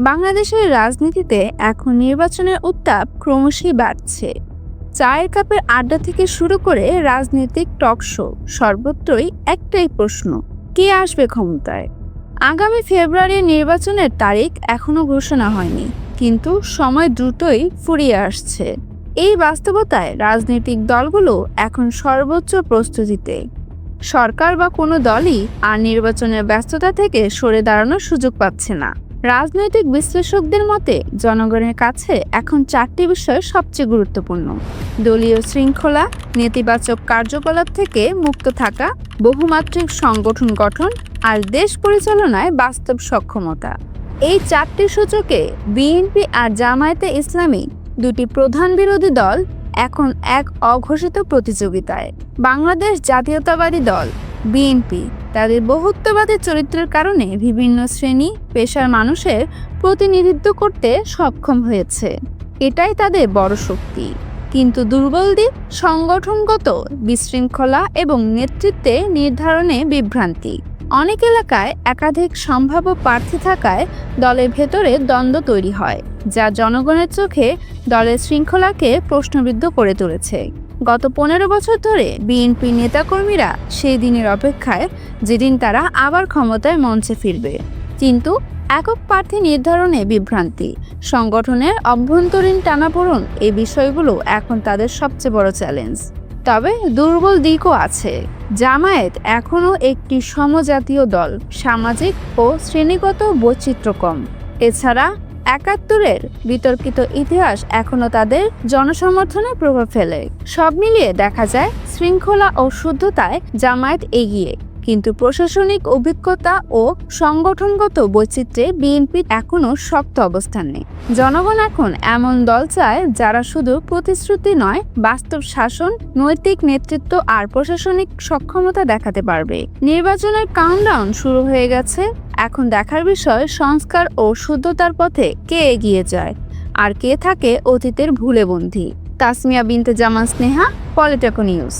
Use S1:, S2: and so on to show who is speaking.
S1: বাংলাদেশের রাজনীতিতে এখন নির্বাচনের উত্তাপ ক্রমশই বাড়ছে। চায়ের কাপের আড্ডা থেকে শুরু করে রাজনৈতিক টক শো সর্বত্রই একটাই প্রশ্ন, কে আসবে ক্ষমতায়? আগামী ফেব্রুয়ারি নির্বাচনের তারিখ এখনও ঘোষণা হয়নি, কিন্তু সময় দ্রুতই ফুরিয়ে আসছে। এই বাস্তবতায় রাজনৈতিক দলগুলো এখন সর্বোচ্চ প্রস্তুতিতে। সরকার বা কোনো দলই আর নির্বাচনের ব্যস্ততা থেকে সরে দাঁড়ানোর সুযোগ পাচ্ছে না। রাজনৈতিক বিশ্লেষকদের মতে, জনগণের কাছে এখন চারটি বিষয় সবচেয়ে গুরুত্বপূর্ণ। দলীয় শৃঙ্খলা, নেতিবাচক কার্যকলাপ থেকে মুক্ত থাকা, বহুমাত্রিক সংগঠন গঠন আর দেশ পরিচালনায় বাস্তব সক্ষমতা। এই চারটি সূচকে বিএনপি আর জামায়াতে ইসলামী দুটি প্রধান বিরোধী দল এখন এক অঘোষিত প্রতিযোগিতায়। বাংলাদেশ জাতীয়তাবাদী দল বিএনপি তাদের বহুত্ববাদী চরিত্রের কারণে বিভিন্ন শ্রেণি, পেশার মানুষের প্রতিনিধিত্ব করতে সক্ষম হয়েছে। এটাই তাদের বড় শক্তি। কিন্তু দুর্বল দিক সংগঠনগত বিশৃঙ্খলা এবং নেতৃত্বে নির্ধারণে বিভ্রান্তি। অনেক এলাকায় একাধিক সম্ভাব্য প্রার্থী থাকায় দলের ভেতরে দ্বন্দ্ব তৈরি হয়, যা জনগণের চোখে দলের শৃঙ্খলাকে প্রশ্নবিদ্ধ করে তুলেছে। গত পনেরো বছর ধরে বিএনপি নেতাকর্মীরা সেই দিনের অপেক্ষায় যেদিন তারা আবার ক্ষমতায় মঞ্চে ফিরবে। কিন্তু একক প্রার্থী নির্ধারণে বিভ্রান্তি। সংগঠনের অভ্যন্তরীণ টানাপোড়ন এই বিষয়গুলো এখন তাদের সবচেয়ে বড় চ্যালেঞ্জ। তবে দুর্বল দিকও আছে। জামায়াত এখনও একটি সমজাতীয় দল, সামাজিক ও শ্রেণীগত বৈচিত্র্য কম। এছাড়া একাত্তরের বিতর্কিত ইতিহাস এখনও তাদের জনসমর্থনে প্রভাব ফেলে। সব মিলিয়ে দেখা যায়, শৃঙ্খলা ও শুদ্ধতায় জামায়াত এগিয়ে। কিন্তু প্রশাসনিক অভিজ্ঞতা ও সংগঠনগত বৈচিত্র্যে বিএনপি এখনও শক্ত অবস্থান নেই। জনগণ এখন এমন দল চায় যারা শুধু প্রতিশ্রুতি নয়, বাস্তব শাসন, নৈতিক নেতৃত্ব আর প্রশাসনিক সক্ষমতা দেখাতে পারবে। নির্বাচনের কাউন্টডাউন শুরু হয়ে গেছে। এখন দেখার বিষয় সংস্কার ও শুদ্ধতার পথে কে এগিয়ে যায় আর কে থাকে অতীতের ভুলে বন্ধি তাসমিয়া বিনতে জামান স্নেহা পলিটেকো নিউজ